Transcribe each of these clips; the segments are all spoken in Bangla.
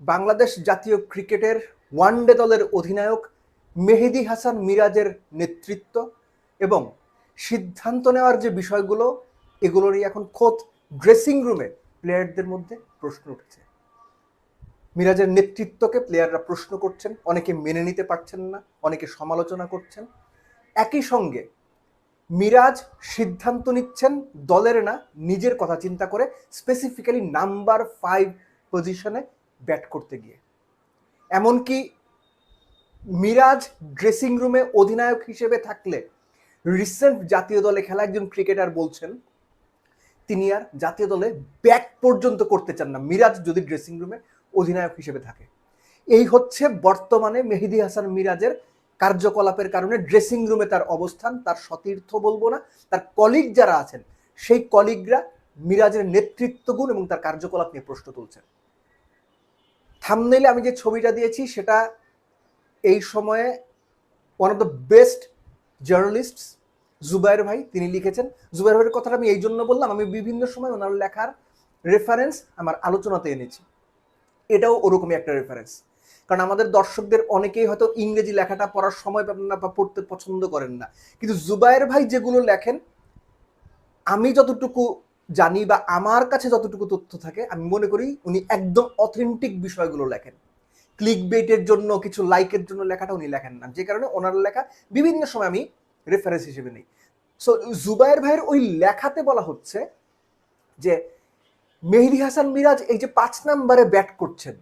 বাংলাদেশ জাতীয় ক্রিকেটের ওয়ানডে দলের অধিনায়ক মেহেদি হাসান মিরাজের নেতৃত্ব এবং সিদ্ধান্ত নেওয়ার যে বিষয়গুলো, এগুলোরই এখন খোদ ড্রেসিং রুমে প্লেয়ারদের মধ্যে প্রশ্ন উঠেছে। মিরাজের নেতৃত্বকে প্লেয়াররা প্রশ্ন করছেন, অনেকে মেনে নিতে পারছেন না, অনেকে সমালোচনা করছেন। একই সঙ্গে মিরাজ সিদ্ধান্ত নিচ্ছেন দলের না, নিজের কথা চিন্তা করে স্পেসিফিক্যালি নাম্বার ফাইভ পজিশনে ব্যাট করতে গিয়ে। এমনকি মিরাজ ড্রেসিং রুমে অধিনায়ক হিসেবে থাকলে রিসেন্ট জাতীয় দলে খেলা একজন ক্রিকেটার বলছেন, তিনি আর জাতীয় দলে ব্যাক পর্যন্ত করতে চান না। মিরাজ যদি ড্রেসিং রুমে অধিনায়ক হিসেবে থাকে। এই হচ্ছে বর্তমানে মেহেদি হাসান মিরাজের কার্যকলাপের কারণে ড্রেসিং রুমে তার অবস্থান, তার সতীর্থ বলব না, তার কলিগ যারা আছেন, সেই কলিগরা মিরাজের নেতৃত্ব গুণ এবং তার কার্যকলাপ নিয়ে প্রশ্ন তুলছেন। থামনেলে আমি যে ছবিটা দিয়েছি, সেটা এই সময়ে one of the best journalist Zubair ভাই, তিনি লিখেছেন। জুবাইর ভাইয়ের কথাটা আমি এই জন্য বললাম, আমি বিভিন্ন সময় ওনার লেখার রেফারেন্স আমার আলোচনাতে এনেছি। এটাও ওরকমই একটা রেফারেন্স কারণ আমাদের দর্শকদের অনেকেই হয়তো ইংরেজি লেখাটা পড়ার সময় পাবেন না বা পড়তে পছন্দ করেন না। কিন্তু জুবাইর ভাই যেগুলো লেখেন, আমি যতটুকু জানি বা আমার কাছে যতটুকু তথ্য থাকে, আমি মনে করি উনি একদম অথেন্টিক বিষয়গুলো লেখেন। ক্লিক বেটের জন্য, কিছু লাইকের জন্য লেখাটা উনি লেখেন না। যে কারণে ওনার লেখা বিভিন্ন সময় আমি রেফারেন্স হিসেবে নেই। সো জুবাইর ভাইয়ের ওই লেখাতে বলা হচ্ছে যে, মেহেদি হাসান মিরাজ এই যে পাঁচ নাম্বারে ব্যাট করছেন,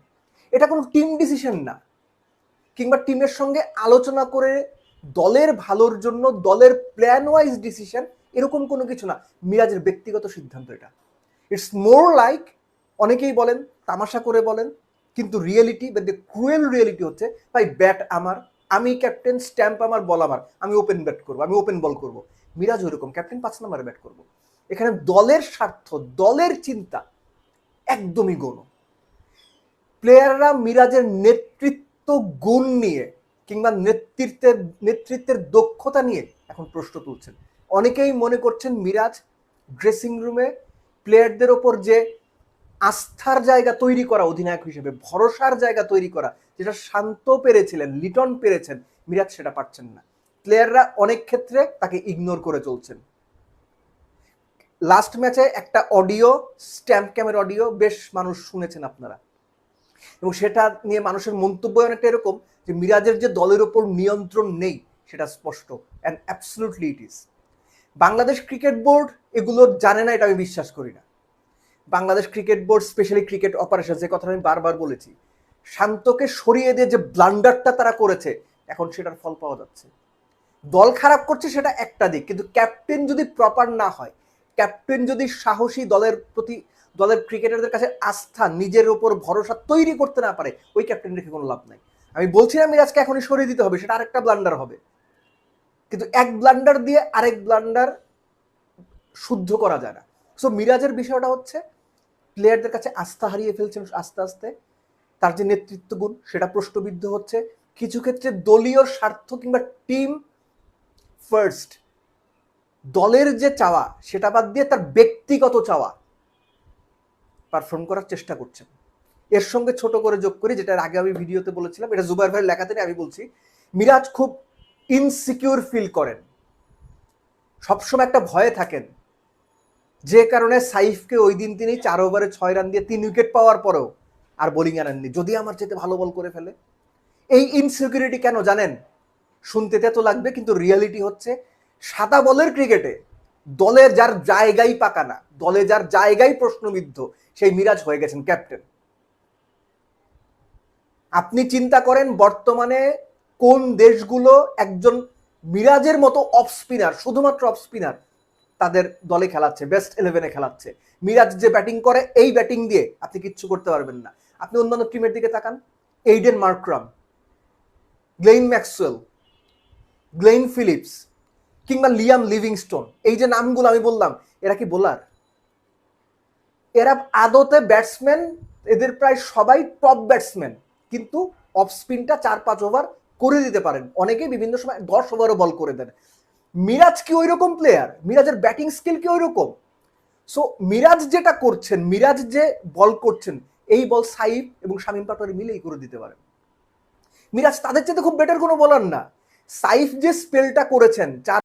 এটা কোনো টিম ডিসিশন না। কিংবা টিমের সঙ্গে আলোচনা করে দলের ভালোর জন্য, দলের প্ল্যান ওয়াইজ ডিসিশন এরকম কোনো কিছু না। মিরাজের ব্যক্তিগত সিদ্ধান্ত এটা। ইটস মোর লাইক অনেকেই বলেন, তামাশা করে বলেন, কিন্তু রিয়েলিটি বা দ্য ক্রুয়েল রিয়েলিটি হচ্ছে, ভাই ব্যাট আমার, আমি ক্যাপ্টেন স্ট্যাম্প আমার বল আমার, আমি ওপেন ব্যাট করব, আমি ওপেন বল করব। মিরাজ ওইরকম ক্যাপ্টেন পাঁচ নম্বরে ব্যাট করব। এখানে দলের স্বার্থ, দলের চিন্তা একদমই গৌণ। প্লেয়াররা মিরাজের নেতৃত্ব গুণ নিয়ে, কিংবা নেতৃত্বের নেতৃত্বের দক্ষতা নিয়ে এখন প্রশ্ন তুলছেন। অনেকেই মনে করছেন মিরাজ ড্রেসিং রুমে প্লেয়ারদের ওপর যে আস্থার জায়গা তৈরি করা অধিনায়ক হিসেবে, ভরসার জায়গা তৈরি করা, যেটা শান্ত পেরেছিলেন, লিটন পেরেছেন, মিরাজ সেটা পারছেন না। প্লেয়াররা অনেক ক্ষেত্রে তাকে ইগনোর করে চলছেন। লাস্ট ম্যাচে একটা অডিও স্ট্যাম্প ক্যামের অডিও বেশ মানুষ শুনেছেন আপনারা। এবং সেটা নিয়ে মানুষের মন্তব্য অনেকটা এরকম যে মিরাজের যে দলের ওপর নিয়ন্ত্রণ নেই, সেটা স্পষ্ট and absolutely it is Bangladesh cricket board এগুলো জানে না, এটা আমি বিশ্বাস করি না। Bangladesh cricket board specially cricket operation যে কথাটা আমি বারবার বলেছি, শান্তকে সরিয়ে দিয়ে যে ব্লান্ডারটা তারা করেছে, এখন সেটার ফল পাওয়া যাচ্ছে। দল খারাপ করছে সেটা একটা দিক, কিন্তু ক্যাপ্টেন যদি প্রপার না হয় ক্যাপ্টেন যদি সাহসী দলের প্রতি, দলের ক্রিকেটারদের কাছে আস্থা, নিজের ওপর ভরসা তৈরি করতে না পারে, ওই ক্যাপ্টেন রেখে কোনো লাভ নাই। আমি বলছি না মিরাজকে এখনই সরিয়ে দিতে হবে, সেটা আরেকটা ব্লান্ডার হবে। কিন্তু এক ব্লান্ডার দিয়ে আরেক ব্লান্ডার শুদ্ধ করা যায় না। সো মিরাজের বিষয়টা হচ্ছে প্লেয়ারদের কাছে আস্থা হারিয়ে ফেলছেন আস্তে আস্তে, তার যে নেতৃত্ব গুণ সেটা প্রশ্নবিদ্ধ হচ্ছে। কিছু ক্ষেত্রে দলীয় স্বার্থ কিংবা টিম ফার্স্ট দলের যে চাওয়া, সেটা বাদ দিয়ে তার ব্যক্তিগত চাওয়া পারফর্ম করার চেষ্টা করছেন। এর সঙ্গে ছোট করে যোগ করি, যেটা আগে আমি ভিডিওতে বলেছিলাম, এটা জুবাইর ভাইয়ের লেখাতে আমি বলছি, মিরাজ খুব ইনসিকিউর ফিল করেন। সবসময় একটা ভয়ে থাকেন। যে কারণে সাইফকে ওই দিন তিনি চার ওভারে ছয় রান দিয়ে তিন উইকেট পাওয়ার পরেও আর বোলিং আনেননি। যদি আমার চেতে ভালো বল করে ফেলে। এই ইনসিকিউরিটি কেন জানেন? শুনতে তো লাগবে, কিন্তু রিয়ালিটি হচ্ছে সাদা বলের ক্রিকেটে দলে যার জায়গাই পাকা না, দলে যার জায়গাই প্রশ্নবিদ্ধ, সেই মিরাজ হয়ে গেছেন ক্যাপ্টেন আপনি চিন্তা করেন বর্তমানে কোন দেশগুলো একজন মিরাজের মতো অফ স্পিনার শুধুমাত্র অফ স্পিনার তাদের দলে খেলাচ্ছে বেস্ট ইলেভেনে খেলাচ্ছে। মিরাজ যে ব্যাটিং করে, এই ব্যাটিং দিয়ে আপনি কিচ্ছু করতে পারবেন না। আপনি অন্যান্য টিমের দিকে তাকান। Aiden Markram Glenn Maxwell Glenn Phillips কিংবা লিয়াম লিভিংস্টোন এই যে নামগুলো আমি বললাম, এরা কি বোলার এরা আদতে ব্যাটসম্যান এদের প্রায় সবাই টপ ব্যাটসম্যান কিন্তু অফ স্পিনটা চার পাঁচ ওভার করে দিতে পারেন। অনেকেই বিভিন্ন সময় দশ ওভারও বল করে দেন। মিরাজ কি ওই রকম প্লেয়ার মিরাজের ব্যাটিং স্কিল কি ওই রকম সো মিরাজ যেটা করছেন, মিরাজ যে বল করছেন, এই বল সাইফ এবং শামীম পাটোয়ারি মিলেই করে দিতে পারেন। মিরাজ তাদের চেয়ে খুব বেটার কোনো বলার না। সাইফ যে স্পেলটা করেছেন, চার